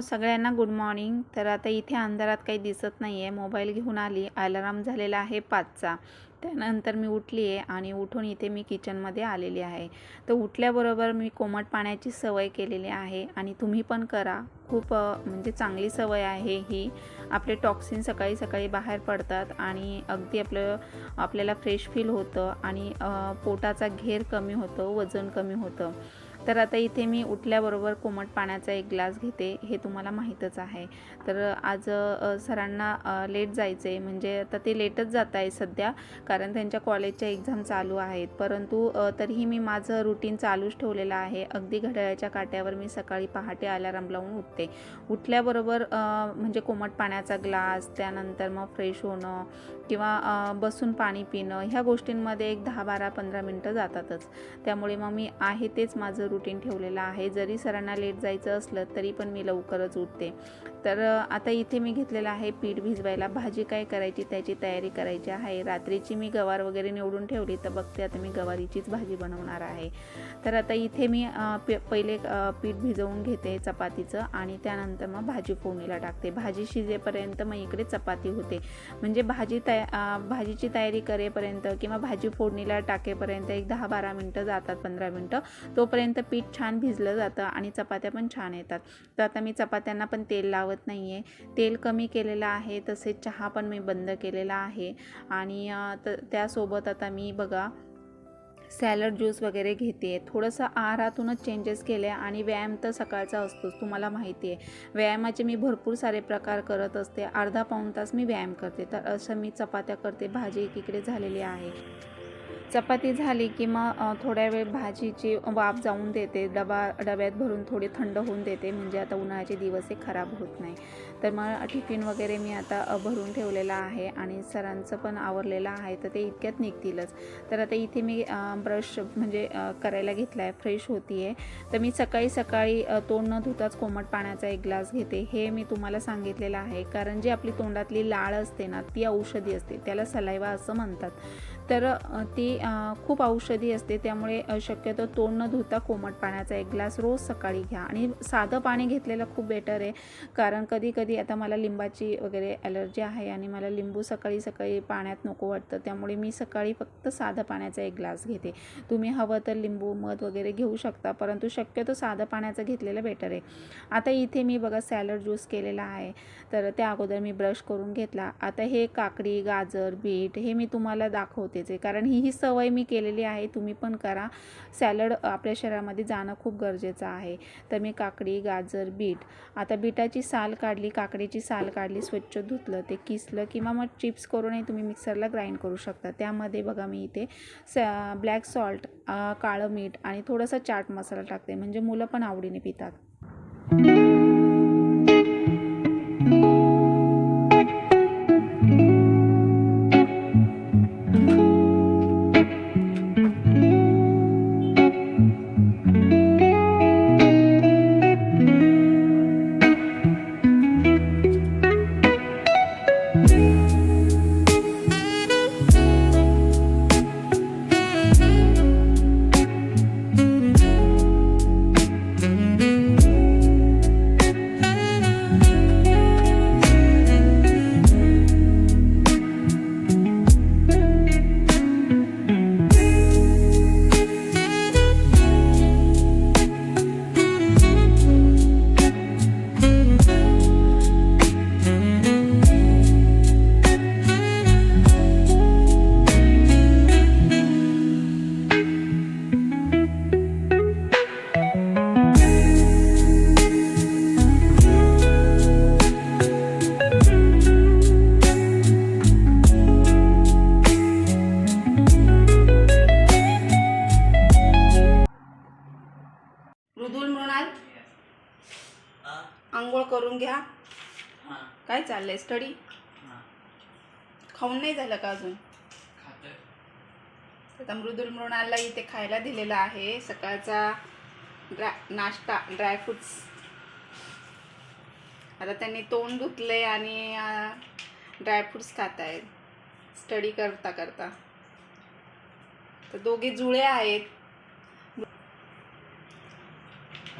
सगळ्यांना good morning तर आता इथे अंधारात काही दिसत नाही आहे मोबाईल घेऊन आली. अलाराम झालेला आहे पाचचा. त्यानंतर मी उठली आहे आणि उठून इथे मी किचनमध्ये आलेली आहे. तर उठल्याबरोबर मी कोमट पाण्याची सवय केलेली आहे आणि तुम्ही पण करा. खूप म्हणजे चांगली सवय आहे ही. आपले टॉक्सिन सकाळी सकाळी बाहेर पडतात आणि अगदी आपलं आपल्याला फ्रेश फील होतं आणि पोटाचा घेर कमी होतो वजन कमी होतं. तर आता इथे मी उठल्याबरोबर कोमट पाण्याचा एक ग्लास घेते हे तुम्हाला माहीतच आहे. तर आज सरांना लेट जायचं आहे म्हणजे आता ते लेटच जात आहे सध्या कारण त्यांच्या कॉलेजच्या एक्झाम चालू आहेत. परंतु तरीही मी माझं रुटीन चालूच ठेवलेलं आहे. अगदी घड्याळाच्या काट्यावर मी सकाळी पहाटे अलाराम लावून उठते. उठल्याबरोबर म्हणजे कोमट पाण्याचा ग्लास त्यानंतर मग फ्रेश होणं किंवा बसून पाणी पिणं ह्या गोष्टींमध्ये एक दहा बारा पंधरा मिनटं जातातच. त्यामुळे मग मी आहे तेच माझं रुटीन ठेवलेलं आहे. जरी सरांना लेट जायचं असलं तरी पण मी लवकरच उठते. तर आता इथे मी घेतलेलं आहे पीठ भिजवायला. भाजी काय करायची त्याची तयारी करायची आहे. रात्रीची मी गवार वगैरे निवडून ठेवली तर बघते आता मी गवारीचीच भाजी बनवणार आहे. तर आता इथे मी पे पहिले पीठ भिजवून घेते चपातीचं आणि त्यानंतर मग भाजी फोडणीला टाकते. भाजी शिजेपर्यंत मग इकडे चपाती होते. म्हणजे भाजी तया भाजीची तयारी करेपर्यंत किंवा भाजी फोडणीला टाकेपर्यंत एक दहा बारा मिनटं जातात पंधरा मिनटं. तोपर्यंत पीठ छान भिजलं जातं आणि चपात्या पण छान येतात. तर आता मी चपात्यांना पण तेल लावत नाही आहे तेल कमी केलेलं आहे तसेच चहा पण मी बंद केलेला आहे. आणि त्यासोबत आता मी बघा सॅलड ज्यूस वगैरे घेते. थोडंसं आहारातूनच चेंजेस केले आणि व्यायाम तर सकाळचा असतोच तुम्हाला माहिती आहे. व्यायामाचे मी भरपूर सारे प्रकार करत असते. अर्धा पाऊण तास मी व्यायाम करते. तर असं मी चपात्या करते. भाजी एकीकडे झालेली आहे. चपाती झाली की मग थोड्या वेळ भाजीची वाफ जाऊन देते. डबा डब्यात भरून थोडी थंड होऊन देते. म्हणजे आता उन्हाळ्याचे दिवस हे खराब होत नाही. तर मग टिफिन वगैरे मी आता भरून ठेवलेला आहे आणि सरांचं पण आवरलेलं आहे तर ते इतक्यात निघतीलच. तर आता इथे मी ब्रश म्हणजे करायला घेतला आहे फ्रेश होती आहे तर मी सकाळी सकाळी तोंड न धुताच कोमट पाण्याचा एक ग्लास घेते. हे मी तुम्हाला सांगितलेलं आहे. कारण जी आपली तोंडातली लाळ असते ना ती औषधी असते. त्याला सलायवा असं म्हणतात. तर ती खूप औषधी असते. त्यामुळे शक्यतो तोंड न धुता कोमट पाण्याचा एक ग्लास रोज सकाळी घ्या. आणि साधं पाणी घेतलेलं खूप बेटर आहे. कारण कधी कधी आता मला लिंबाची वगैरे ॲलर्जी आहे आणि मला लिंबू सकाळी सकाळी पाण्यात नको वाटतं त्यामुळे मी सकाळी फक्त साधं पाण्याचा एक ग्लास घेते. तुम्ही हवं तर लिंबू मध वगैरे घेऊ शकता परंतु शक्यतो साधं पाण्याचं घेतलेलं बेटर आहे. आता इथे मी बघा सॅलड ज्यूस केलेला आहे तर त्या अगोदर मी ब्रश करून घेतला. आता हे काकडी गाजर बीट हे मी तुम्हाला दाखवतेच आहे कारण ही ही सवय मी केलेली आहे तुम्ही पण करा. सॅलड आपल्या शरीरामध्ये जाणं खूप गरजेचं आहे. तर मी काकडी गाजर बीट आता बीटाची साल काढली का काकडीची साल काढली स्वच्छ धुतलं ते किसलं किंवा मग चिप्स करूनही तुम्ही मिक्सरला ग्राइंड करू शकता. त्यामध्ये बघा मी इथे स ब्लॅक सॉल्ट काळं मीठ आणि थोडंसं चाट मसाला टाकते. म्हणजे मुलं पण आवडीने पितात. करून घ्या. काय चाललंय स्टडी खाऊन नाही झालं का अजून? आता मृदुल मृणालला इथे खायला दिलेला आहे. सकाळचा ड्रा नाश्ता ड्रायफ्रुट्स आता त्यांनी तोंड धुतले आणि ड्रायफ्रुट्स खात आहेत स्टडी करता करता. तर दोघे जुळे आहेत.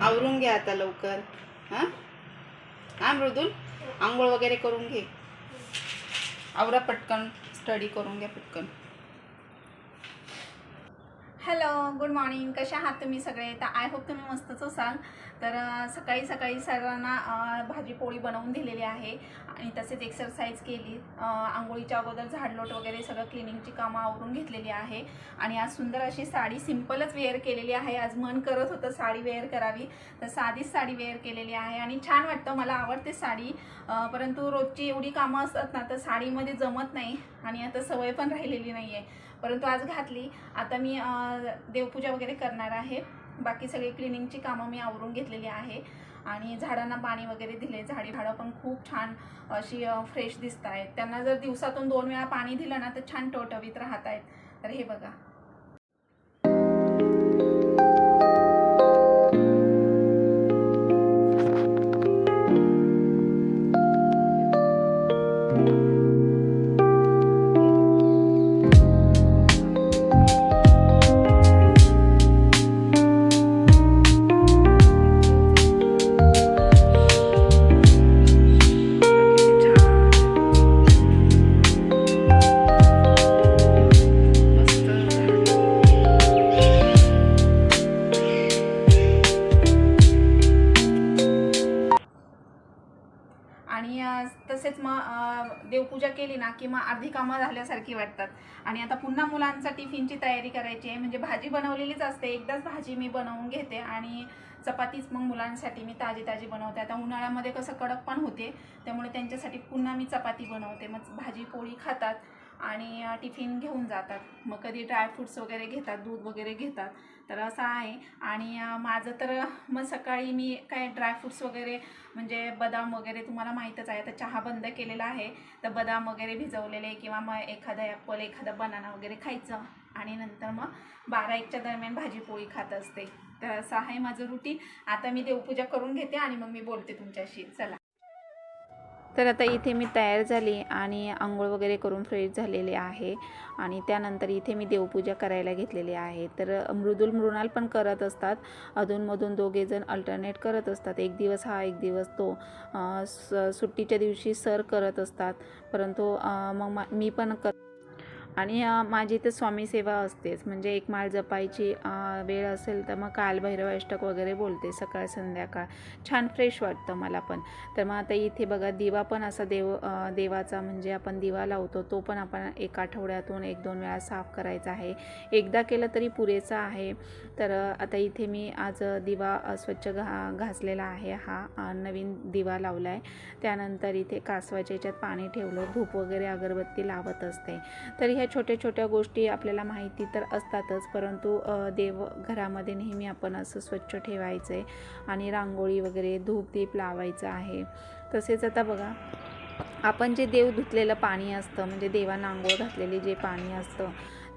आवरून घ्या आता लवकर. हां? हा मृदुल आंघोळ वगैरे करून घे. आवरा पटकन स्टडी करून घ्या पटकन. हॅलो गुड मॉर्निंग कशा आहात तुम्ही सगळे? तर आय होप तुम्ही मस्तच असाल. तर सकाळी सकाळी सर्वांना भाजी पोळी बनवून दिलेली आहे आणि तसेच एक्सरसाइज केली. आंघोळीच्या अगोदर झाडलोट वगैरे सगळं क्लिनिंगची कामं आवरून घेतलेली आहे. आणि आज सुंदर अशी साडी सिम्पलच वेअर केलेली आहे. आज मन करत होतं साडी वेअर करावी तर साधीच साडी वेअर केलेली आहे आणि छान वाटतं. मला आवडते साडी. परंतु रोजची एवढी कामं असतात ना तर साडीमध्ये जमत नाही आणि आता सवय पण राहिलेली नाही आहे परंतु आज घातली. आता मी देवपूजा वगैरे करणार आहे. बाकी सगळी क्लिनिंगची कामं मी आवरून घेतलेली आहे. आणि झाडांना पाणी वगैरे दिले. झाडी झाडं पण खूप छान अशी फ्रेश दिसत आहेत त्यांना जर दिवसातून दोन वेळा पाणी दिलं ना तर छान टवटवीत राहत आहेत तर हे बघा. तसेच मग देवपूजा केली ना की मग अर्धी कामं झाल्यासारखी वाटतात. आणि आता पुन्हा मुलांचा टिफिनची तयारी करायची आहे. म्हणजे भाजी बनवलेलीच असते. एकदाच भाजी मी बनवून घेते आणि चपातीच मग मुलांसाठी मी ताजी ताजी बनवते. आता उन्हाळ्यामध्ये कसं कडक पण होते. त्यामुळे त्यांच्यासाठी पुन्हा मी चपाती बनवते. मग भाजी पोळी खातात आणि टिफिन घेऊन जातात. मग कधी ड्रायफ्रुट्स वगैरे घेतात दूध वगैरे घेतात. तर असं आहे. आणि माझं तर मग सकाळी मी काय ड्रायफ्रूट्स वगैरे म्हणजे बदाम वगैरे तुम्हाला माहीतच आहे. तर चहा बंद केलेला आहे. तर बदाम वगैरे भिजवलेले किंवा मग एखादा ॲपल एखादा बनाना वगैरे खायचं. आणि नंतर मग बारा एकच्या दरम्यान भाजी पोळी खात असते. तर असं आहे माझं रुटीन आता मी देवपूजा करून घेते आणि मग मी बोलते तुमच्याशी. चला. तर आता इथे मी तयार झाली आणि आंघोळ वगैरे करून फ्रेश झालेले आहे. आणि त्यानंतर इथे मी देवपूजा करायला घेतलेली आहे. तर मृदुल मृणाल पण करत असतात. अधूनमधून दोघेजण अल्टरनेट करत असतात. एक दिवस हा एक दिवस तो. स सुट्टीच्या दिवशी सर करत असतात. परंतु मग मा- मी पण कर आणि माझी तर स्वामी सेवा असतेच. म्हणजे एक माळ जपायची वेळ असेल तर मग काल अष्टक वगैरे बोलते सकाळ संध्याकाळ. छान फ्रेश वाटतं मला पण. तर मग आता इथे बघा दिवा पण असा देव देवाचा म्हणजे आपण दिवा लावतो तो पण आपण एक आठवड्यातून एक दोन वेळा साफ करायचा आहे. एकदा केलं तरी पुरेसा आहे. तर आता इथे मी आज दिवा स्वच्छ घा घासलेला आहे. हा नवीन दिवा लावला आहे त्यानंतर इथे कासवाच्या याच्यात पाणी ठेवलं धूप वगैरे अगरबत्ती लावत असते. तर ह्या छोट्या छोट्या गोष्टी आपल्याला माहिती तर असतातच परंतु देव घरामध्ये नेहमी आपण असं स्वच्छ ठेवायचं आहे आणि रांगोळी वगैरे धूप दीप लावायचं आहे. तसेच आता बघा आपण जे देव धुतलेलं पाणी असतं म्हणजे देवांना आंघोळ घातलेले जे पाणी असतं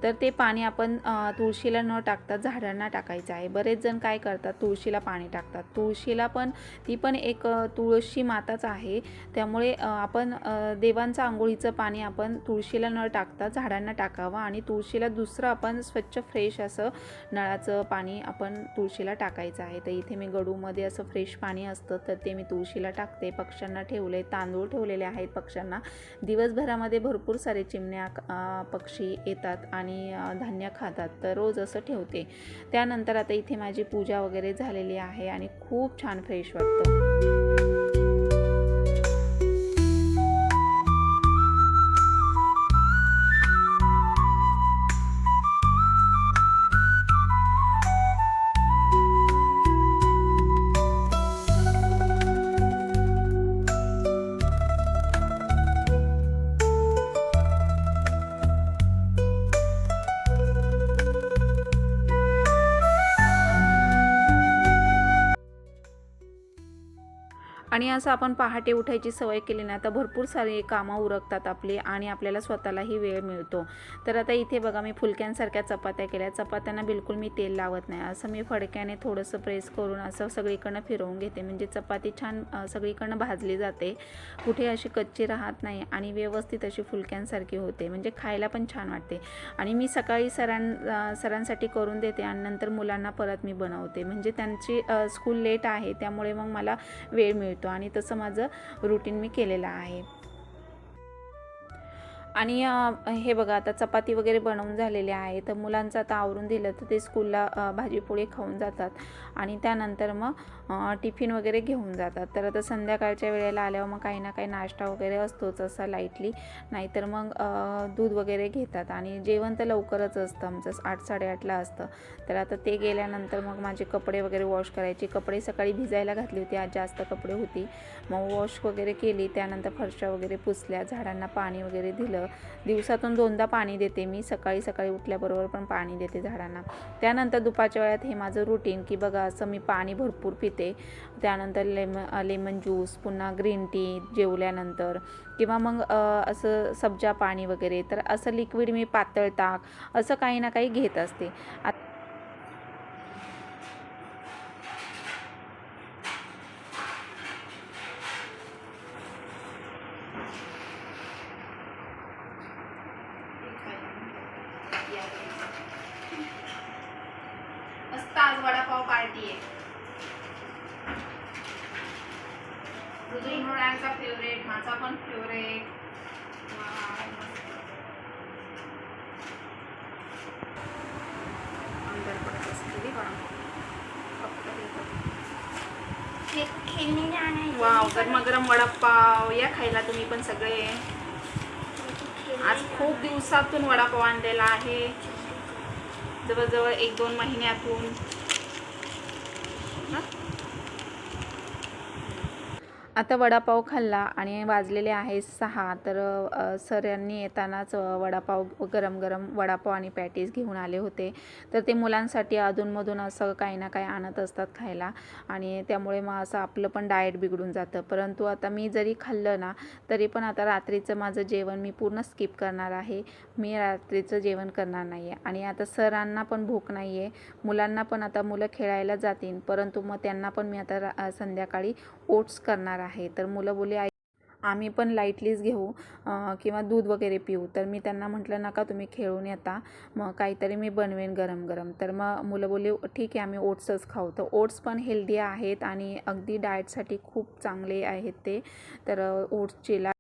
तर ते पाणी आपण तुळशीला न टाकता झाडांना टाकायचं आहे. बरेच जण काय करतात तुळशीला पाणी टाकतात. तुळशीला पण ती पण एक तुळशी माताच आहे. त्यामुळे आपण देवांचं आंघोळीचं पाणी आपण तुळशीला न टाकता झाडांना टाकावं आणि तुळशीला दुसरं आपण स्वच्छ फ्रेश असं नळाचं पाणी आपण तुळशीला टाकायचं आहे. तर इथे मी गडूमध्ये असं फ्रेश पाणी असतं तर ते मी तुळशीला टाकते. पक्ष्यांना ठेवले तांदूळ ठेवलेले आहेत पक्ष्यांना. दिवसभरामध्ये भरपूर सारे चिमण्या पक्षी येतात आणि आणि धान्य खातात. तर रोज असं ठेवते. त्यानंतर आता इथे माझी पूजा वगैरे झालेली आहे आणि खूप छान फ्रेश वाटतं. आणि असं आपण पहाटे उठायची सवय केली ना तर भरपूर सारे कामं उरकतात आपली आणि आपल्याला स्वतःलाही वेळ मिळतो. तर आता इथे बघा मी फुलक्यांसारख्या चपात्या केल्या. चपात्यांना बिलकुल मी तेल लावत नाही. असं मी फडक्याने थोडंसं प्रेस करून असं सगळीकडनं फिरवून घेते. म्हणजे चपाती छान सगळीकडनं भाजली जाते. कुठे अशी कच्ची राहत नाही आणि व्यवस्थित अशी फुलक्यांसारखी होते. म्हणजे खायला पण छान वाटते. आणि मी सकाळी सरां सरांसाठी करून देते आणि नंतर मुलांना परत मी बनवते. म्हणजे त्यांची स्कूल लेट आहे त्यामुळे मग मला वेळ मिळतो. आणि तसं माझं रुटीन मी केलेलं आहे. आणि हे बघा आता चपाती वगैरे बनवून झालेले आहे तर मुलांचं आता आवरून दिलं तर ते स्कूलला भाजीपोळी खाऊन जातात. आणि त्यानंतर मग टिफिन वगैरे घेऊन जातात. तर आता संध्याकाळच्या वेळेला आल्यावर मग काही ना काही नाश्ता वगैरे असतोच असा लाईटली नाहीतर मग दूध वगैरे घेतात. आणि जेवण तर लवकरच असतं आमचं आठ साडेआठला असतं. तर आता ते गेल्यानंतर मग माझे कपडे वगैरे वॉश करायचे. कपडे सकाळी भिजायला घातली होती आज जास्त कपडे होती. मग वॉश वगैरे केली. त्यानंतर फरशा वगैरे पुसल्या झाडांना पाणी वगैरे दिलं. दिवसातून दोनदा पाणी देते मी सकाळी सकाळी उठल्याबरोबर पण पाणी देते झाडांना. त्यानंतर दुपारच्या वेळात हे माझं रुटीन की बघा असं मी पाणी भरपूर पिते. त्यानंतर लेम लेमन ज्यूस पुन्हा ग्रीन टी जेवल्यानंतर किंवा मग असं सब्जा पाणी वगैरे तर असं लिक्विड मी पातळ ताक असं काही ना काही घेत असते आत- मस्त आज वडापाव पार्टी आहे मुलांचा फेवरेट माझा पण फेवरेट अंदर पडत असलेली वडापाव वाव गरम गरम वडापाव. या खायला तुम्ही पण सगळे. आज खूप दिवसातून वडापाव आणलेला आहे. जवळजवळ एक दोन महिन्यातून. आता वडापाव खाल्ला आणि वाजलेले आहे सहा तर सरांनी सर यांनी येतानाच वडापाव गरम गरम वडापाव आणि पॅटीज घेऊन आले होते. तर ते मुलांसाठी अधूनमधून असं काही ना काही आणत असतात खायला आणि त्यामुळे मग असं आपलं पण डाएट बिघडून जातं. परंतु आता मी जरी खाल्लं ना तरी पण आता रात्रीचं माझं जेवण मी पूर्ण स्किप करणार आहे. मी रात्रीचं जेवण करणार नाही आहे आणि आता सरांना पण भूक नाही आहे मुलांना पण आता मुलं खेळायला जातील परंतु मग त्यांना पण मी आता रा संध्याकाळी ओट्स करणार आहे. आहे. तर मुलं बोलले आई आम्ही पण लाईटलीच घेऊ किंवा दूध वगैरे पिऊ. तर मी त्यांना म्हटलं नका तुम्ही खेळून येता मग काहीतरी मी बनवेन गरम गरम. तर मग मुलं बोलले ठीक आहे आम्ही ओट्सच खाऊ. तर ओट्स पण हेल्दी आहेत आणि अगदी डाएटसाठी खूप चांगले आहेत ते. तर ओट्सची ला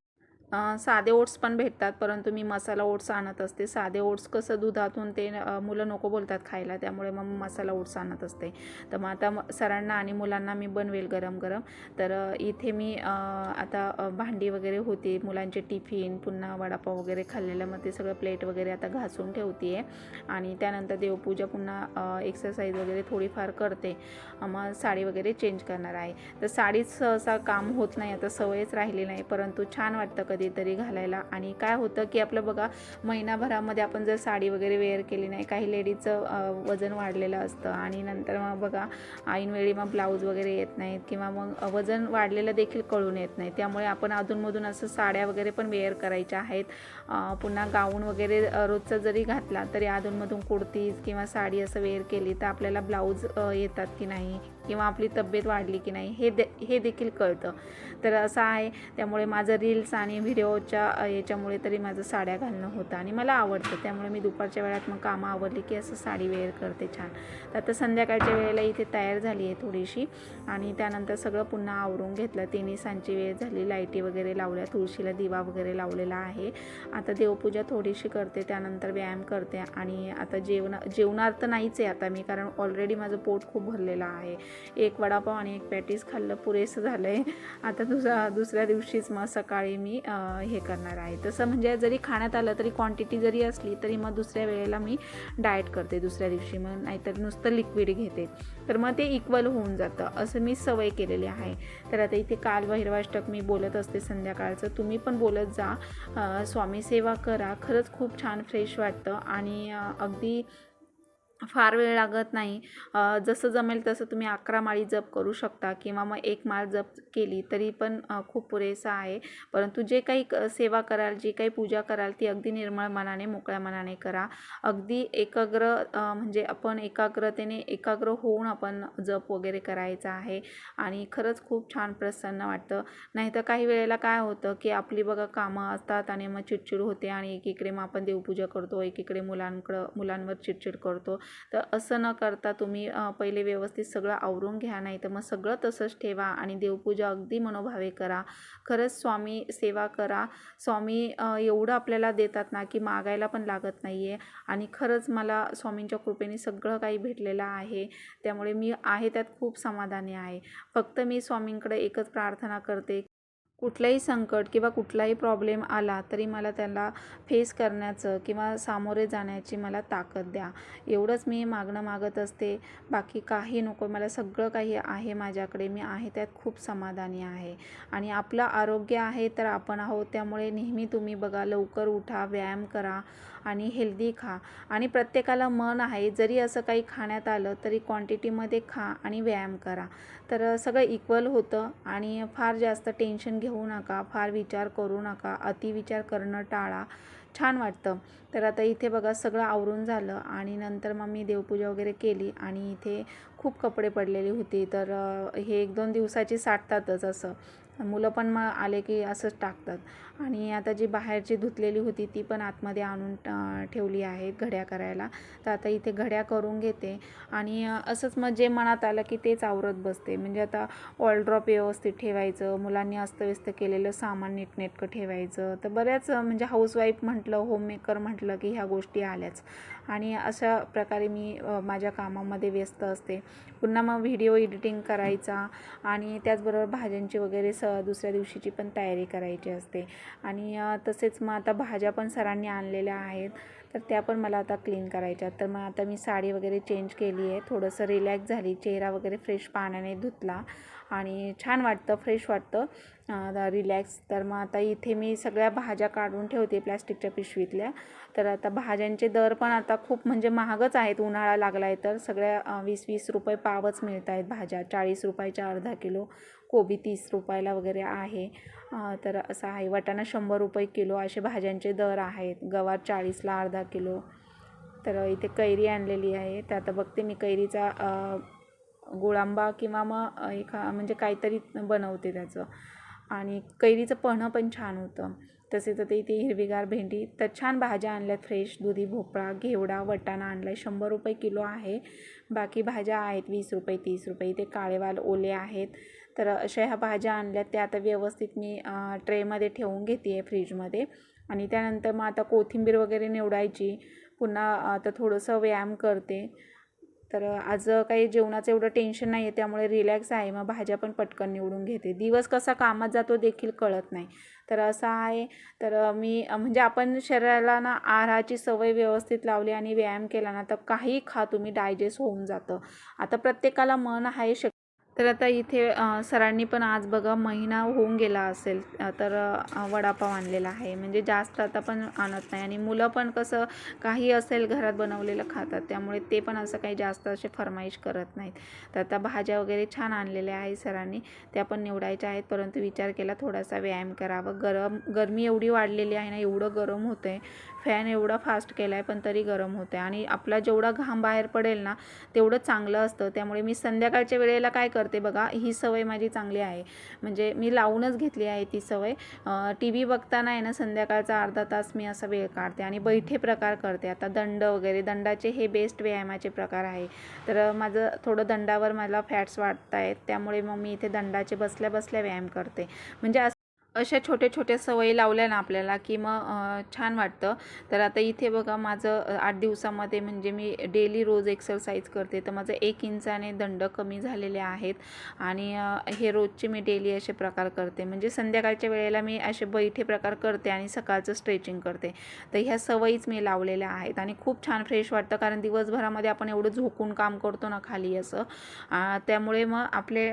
साधे ओट्स पण भेटतात परंतु मी मसाला ओट्स आणत असते. साधे ओट्स कसं दुधातून ते मुलं नको बोलतात खायला त्यामुळे मग मसाला ओट्स आणत असते. तर मग आता म- सरांना आणि मुलांना मी बनवेल गरम गरम तर इथे मी आता भांडी वगैरे होती मुलांचे टिफिन पुन्हा वडापाव वगैरे खाल्लेलं मग ते सगळं प्लेट वगैरे आता घासून ठेवते आहे आणि त्यानंतर देवपूजा पुन्हा एक्सरसाइज वगैरे थोडीफार करते. मग साडी वगैरे चेंज करणार आहे. तर साडीच सहसा काम होत नाही आता सवयच राहिली नाही परंतु छान वाटतं कधीतरी घालायला. आणि काय होतं की आपलं बघा महिनाभरामध्ये आपण जर साडी वगैरे वेअर केली नाही काही लेडीजचं वजन वाढलेलं असतं. आणि नंतर मग बघा ऐनवेळी मग ब्लाऊज वगैरे येत नाहीत किंवा मग वजन वाढलेलं देखील कळून येत नाही. त्यामुळे आपण अधूनमधून असं साड्या वगैरे पण वेअर करायच्या आहेत. पुन्हा गाऊन वगैरे रोजचा जरी घातला तरी अधूनमधून कुर्तीज किंवा साडी असं वेअर केली तर आपल्याला ब्लाऊज येतात की नाही? किंवा आपली तब्येत वाढली की नाही हे दे हे देखील कळतं. तर असं आहे त्यामुळे माझं रील्स आणि व्हिडिओच्या याच्यामुळे तरी माझं साड्या घालणं होतं आणि मला आवडतं. त्यामुळे मी दुपारच्या वेळात मग कामं आवडली की असं साडी वेअर करते छान. तर आता संध्याकाळच्या वेळेला इथे तयार झाली आहे थोडीशी आणि त्यानंतर सगळं पुन्हा आवरून घेतलं. तिन्ही सांची वेळ झाली लाईटी वगैरे लावल्या तुळशीला दिवा वगैरे लावलेला आहे. आता देवपूजा थोडीशी करते त्यानंतर व्यायाम करते आणि आता जेवण जेवणार तर नाहीच आहे आता मी कारण ऑलरेडी माझं पोट खूप भरलेलं आहे. एक वडापाव आणि एक पॅटीस खाल्लं पुरेसं झालं आहे आता दुसऱ्या दुसऱ्या दिवशीच मग सकाळी मी हे करणार आहे. तसं म्हणजे जरी खाण्यात आलं तरी क्वांटिटी जरी असली तरी मग दुसऱ्या वेळेला मी डाएट करते दुसऱ्या दिवशी. मग नाहीतर नुसतं लिक्विड घेते. तर मग ते इक्वल होऊन जातं. असं मी सवय केलेली आहे. तर आता इथे काल भैरवाष्टक मी बोलत असते संध्याकाळचं. तुम्ही पण बोलत जा. स्वामी सेवा करा. खरंच खूप छान फ्रेश वाटतं. आणि अगदी फार वेळ लागत नाही. जसं जमेल तसं तुम्ही अकरा माळी जप करू शकता किंवा मग एक माळ जप केली तरी पण खूप पुरेसा आहे. परंतु जे काही क सेवा कराल जी काही पूजा कराल ती अगदी निर्मळ मनाने मोकळ्या मनाने करा. अगदी एकाग्र म्हणजे आपण एकाग्रतेने एकाग्र होऊन आपण जप वगैरे करायचा आहे. आणि खरंच खूप छान प्रसन्न वाटतं. नाहीतर काही वेळेला काय होतं की आपली बघा कामं असतात आणि मग चिडचिड होते आणि एकीकडे मग आपण देवपूजा करतो एकीकडे मुलांकडं मुलांवर चिडचिड करतो. तर असं न करता तुम्ही पहिले व्यवस्थित सगळं आवरून घ्या नाही तर मग सगळं तसंच ठेवा आणि देवपूजा अगदी मनोभावे करा. खरंच स्वामी सेवा करा. स्वामी एवढं आपल्याला देतात ना की मागायला पण लागत नाही आहे आणि खरंच मला स्वामींच्या कृपेने सगळं काही भेटलेलं आहे. त्यामुळे मी आहे त्यात खूप समाधानी आहे. फक्त मी स्वामींकडे एकच प्रार्थना करते. कुठलंही संकट किंवा कुठलाही प्रॉब्लेम आला तरी मला त्याला फेस करण्याचं किंवा सामोरे जाण्याची मला ताकद द्या. एवढंच मी मागणं मागत असते. बाकी काही नको मला सगळं काही आहे माझ्याकडे मी आहे त्यात खूप समाधानी आहे. आणि आपलं आरोग्य आहे तर आपण आहोत त्यामुळे नेहमी तुम्ही बघा लवकर उठा व्यायाम करा आणि हेल्दी खा. आणि प्रत्येकाला मन आहे जरी असं काही खाण्यात आलं तरी क्वांटिटीमध्ये खा आणि व्यायाम करा. तर सगळं इक्वल होतं आणि फार जास्त टेन्शन घे घेऊ नका फार विचार करू नका अतिविचार करणं टाळा. छान वाटतं. तर आता इथे बघा सगळं आवरून झालं आणि नंतर मग मी देवपूजा वगैरे केली आणि इथे खूप कपडे पडलेले होते. तर हे एक दोन दिवसाची साठतातच असं. मुलं पण मग आले की असंच टाकतात. आणि आता जी बाहेरची धुतलेली होती ती पण आतमध्ये आणून ठेवली आहे घड्या करायला. तर आता इथे घड्या करून घेते. आणि असंच मग जे मनात आलं की तेच आवरत बसते. म्हणजे आता ऑलड्रॉप व्यवस्थित ठेवायचं मुलांनी अस्तव्यस्त केलेलं सामान नीटनेटकं ठेवायचं. तर बऱ्याच म्हणजे हाऊसवाईफ म्हटलं होममेकर म्हटलं की ह्या गोष्टी आल्याच. आणि अशा प्रकारे मी माझ्या कामामध्ये व्यस्त असते. पुन्हा मग व्हिडिओ एडिटिंग करायचा. आणि त्याचबरोबर भाज्यांची वगैरे स दुसऱ्या दिवशीची पण तयारी करायची असते. आणि तसेच मग आता भाज्या पण सरांनी आणलेल्या आहेत. तर त्या पण मला आता क्लीन करायच्या तर मग आता मी साडी वगैरे चेंज केली आहे. थोडंसं रिलॅक्स झाली. चेहरा वगैरे फ्रेश पाण्याने धुतला आणि छान वाटतं फ्रेश वाटतं रिलॅक्स. तर मग आता इथे मी सगळ्या भाज्या काढून ठेवते प्लॅस्टिकच्या पिशवीतल्या. तर आता भाज्यांचे दर पण आता खूप म्हणजे महागच आहेत. उन्हाळा लागला आहे तर सगळ्या वीस वीस रुपये पावच मिळत आहेत भाज्या. चाळीस रुपयाच्या अर्धा किलो. कोबी तीस रुपयाला वगैरे आहे. तर असं आहे. वाटाणा शंभर रुपये किलो असे भाज्यांचे दर आहेत. गवार चाळीसला अर्धा किलो. तर इथे कैरी आणलेली आहे. तर आता बघते मी कैरीचा गुळांबा किंवा मग एखा म्हणजे काहीतरी बनवते त्याचं. आणि कैरीचं पन्हं पण छान होतं. तसेच ते इथे हिरवीगार भेंडी. तर छान भाज्या आणल्यात फ्रेश. दुधी भोपळा घेवडा वटाणा आणला आहे शंभर रुपये किलो आहे. बाकी भाज्या आहेत वीस रुपये तीस रुपये. ते काळेवाल ओले आहेत. तर अशा ह्या भाज्या आणल्यात त्या आता व्यवस्थित मी ट्रेमध्ये ठेवून घेते आहे फ्रीजमध्ये. आणि त्यानंतर मग आता कोथिंबीर वगैरे निवडायची. पुन्हा आता थोडंसं व्यायाम करते. तर आज काही जेवणाचं एवढं टेन्शन नाही आहे त्यामुळे रिलॅक्स आहे. मग भाज्या पण पटकन निवडून घेते. दिवस कसा कामात जातो देखील कळत नाही. तर असं आहे. तर मी म्हणजे आपण शरीराला ना आहाराची सवय व्यवस्थित लावली आणि व्यायाम केला ना तर काही खा तुम्ही डायजेस्ट होऊन जातं. आता प्रत्येकाला मन आहे शक तर आता इथे सरांनी पण आज बघा महिना होऊन गेला असेल तर वडापाव आणलेला आहे. म्हणजे जास्त आता पण आणत नाही आणि मुलं पण कसं काही असेल घरात बनवलेलं खातात त्यामुळे ते पण असं काही जास्त असे फरमाईश करत नाहीत. तर आता भाज्या वगैरे छान आणलेल्या आहेत सरांनी त्या पण निवडायच्या आहेत. परंतु विचार केला थोडासा व्यायाम करावा. गरम गरमी एवढी वाढलेली आहे ना एवढं गरम होतं आहे फॅन एवढा फास्ट केला आहे पण तरी गरम होतं आहे आणि आपला जेवढा घाम बाहेर पडेल ना तेवढं चांगलं असतं. त्यामुळे मी संध्याकाळच्या वेळेला काय करते बघा ही सवय माझी चांगली आहे. म्हणजे मी लावूनच घेतली आहे ती सवय. टी व्ही बघताना आहे ना संध्याकाळचा अर्धा तास मी असा वेळ काढते आणि बैठे प्रकार करते. आता दंड वगैरे दंडाचे हे बेस्ट व्यायामाचे प्रकार आहे. तर माझं थोडं दंडावर मला फॅट्स वाटत आहेत त्यामुळे मग मी इथे दंडाचे बसल्या बसल्या व्यायाम करते. म्हणजे असं अशा छोट्या छोट्या सवयी लावल्या ना आपल्याला की मग छान वाटतं. तर आता इथे बघा माझं आठ दिवसामध्ये म्हणजे मी डेली रोज एक्सरसाइज करते. तर माझं एक इंचाने दंड कमी झालेले आहेत. आणि हे रोजचे मी डेली असे प्रकार करते. म्हणजे संध्याकाळच्या वेळेला मी असे बैठे प्रकार करते आणि सकाळचं स्ट्रेचिंग करते. तर ह्या सवयीच मी लावलेल्या आहेत. आणि खूप छान फ्रेश वाटतं. कारण दिवसभरामध्ये आपण एवढं झोकून काम करतो ना खाली असं. त्यामुळे मग आपले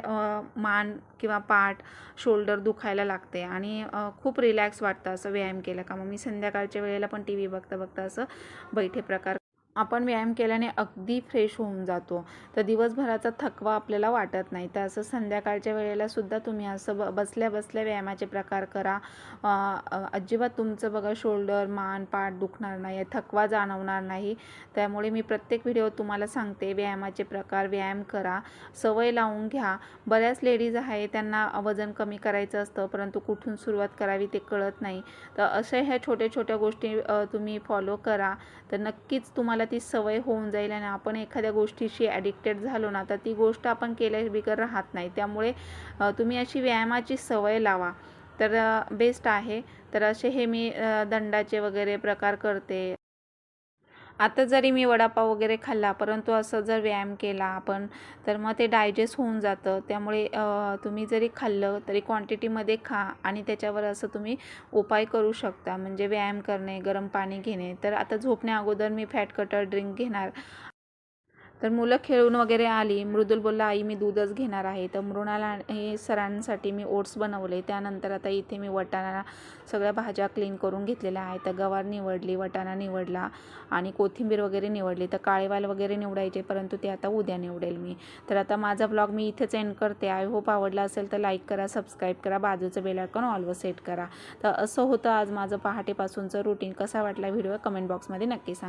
मान किंवा पाठ शोल्डर दुखायला लागते. आणि खूप रिलॅक्स वाटतं असं व्यायाम केला का? मग मी संध्याकाळच्या वेळेला पण टी व्ही बघता बघता असं बैठे प्रकार आपण व्यायाम केल्याने अगदी फ्रेश होऊन जातो. तर दिवसभराचा थकवा आपल्याला वाटत नाही. तर असं संध्याकाळच्या वेळेला सुद्धा तुम्ही असं ब बसल्या बसल्या व्यायामाचे प्रकार करा. अजिबात तुमचं बघा शोल्डर मान पाठ दुखणार नाही थकवा जाणवणार नाही. त्यामुळे मी प्रत्येक व्हिडिओ तुम्हाला सांगते व्यायामाचे प्रकार व्यायाम करा. सवय लावून घ्या. बऱ्याच लेडीज आहे त्यांना वजन कमी करायचं असतं परंतु कुठून सुरुवात करावी ते कळत नाही. तर अशा ह्या छोट्या छोट्या गोष्टी तुम्ही फॉलो करा. तर नक्कीच तुम्हाला आपल्याला ती सवय होऊन जाईल आणि आपण एखाद्या गोष्टीशी ॲडिक्टेड झालो ना तर ती गोष्ट आपण केल्या बिगर राहत नाही. त्यामुळे तुम्ही अशी व्यायामाची सवय लावा. तर बेस्ट आहे. तर असे हे मी दंडाचे वगैरे प्रकार करते. आता जरी मी वडापाव वगैरे खाल्ला परंतु असं जर व्यायाम केला आपण तर मग ते डायजेस्ट होऊन जातं. त्यामुळे तुम्ही जरी खाल्लं तरी क्वांटिटीमध्ये खा आणि त्याच्यावर असं तुम्ही उपाय करू शकता. म्हणजे व्यायाम करणे गरम पाणी घेणे. तर आता झोपण्या अगोदर मी फॅट कटर ड्रिंक घेणार. तर मुलं खेळून वगैरे आली. मृदुल बोलला आई मी दूधच घेणार आहे. तर मृणाला हे सरांसाठी मी ओट्स बनवले. त्यानंतर आता इथे मी वटाणा सगळ्या भाज्या क्लीन करून घेतलेल्या आहेत. तर गवार निवडली वटाणा निवडला आणि कोथिंबीर वगैरे निवडली. तर काळेवाल वगैरे निवडायचे परंतु ते आता उद्या निवडेल मी. तर आता माझा ब्लॉग मी इथेच एंड करते. आय होप आवडला असेल तर लाईक करा सबस्क्राईब करा बाजूचं बेल ऑलवर सेट करा. तर असं होतं आज माझं पहाटेपासूनचं रुटीन कसा वाटला व्हिडिओ? कमेंट बॉक्समध्ये नक्की सांगा.